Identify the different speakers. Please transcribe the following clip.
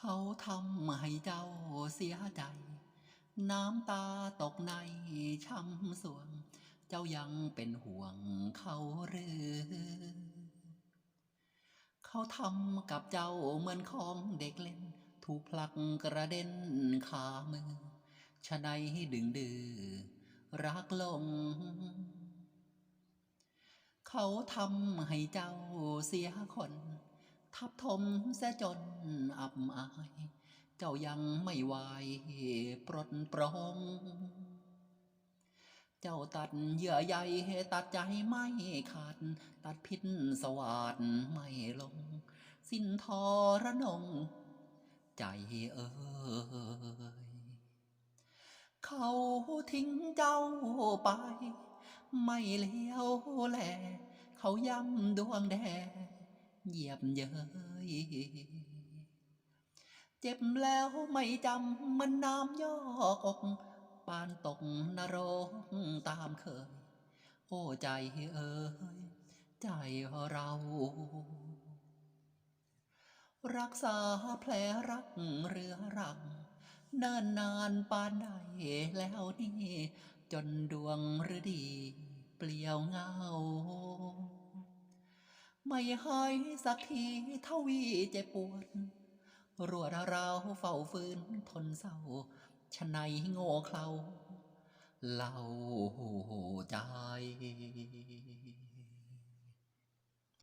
Speaker 1: เขาทำให้เจ้าเสียใจ น้ำตาตกในช้ำสวง เจ้ายังเป็นห่วงเขาหรือเขาทำกับเจ้าเหมือนของเด็กเล่น ถูกผลักกระเด็นขามือฉะใดดึงดื้อรักลง เขาทำให้เจ้าเสียคน ทับถมเสียจนอับอาย เจ้ายังไม่ไหวปลดปรองเจ้าตัดเยื่อใยตัดใจไม่ขาด ตัดพิษสวาดไม่ลง สิ้นทอระนง ใจเอ่ยเขาทิ้งเจ้าไป ไม่เลี้ยวแล เขาย้ำดวงแดง เหยียบเย้ยเจ็บแล้วไม่จำมันน้ำยอกอกปานตกนรกตามเคย โอ้ใจเอ่ยใจเรา รักษาแผลรักเรือรังเนิ่นนานปานใดแล้วนี่ จนดวงฤดี เปลี่ยวเงา ไม่หายสักทีเทวีเจ็บปวดรัวดราเฝ้าฟื้นทนเศร้าชะไหนโง่เขลาเล่าใจ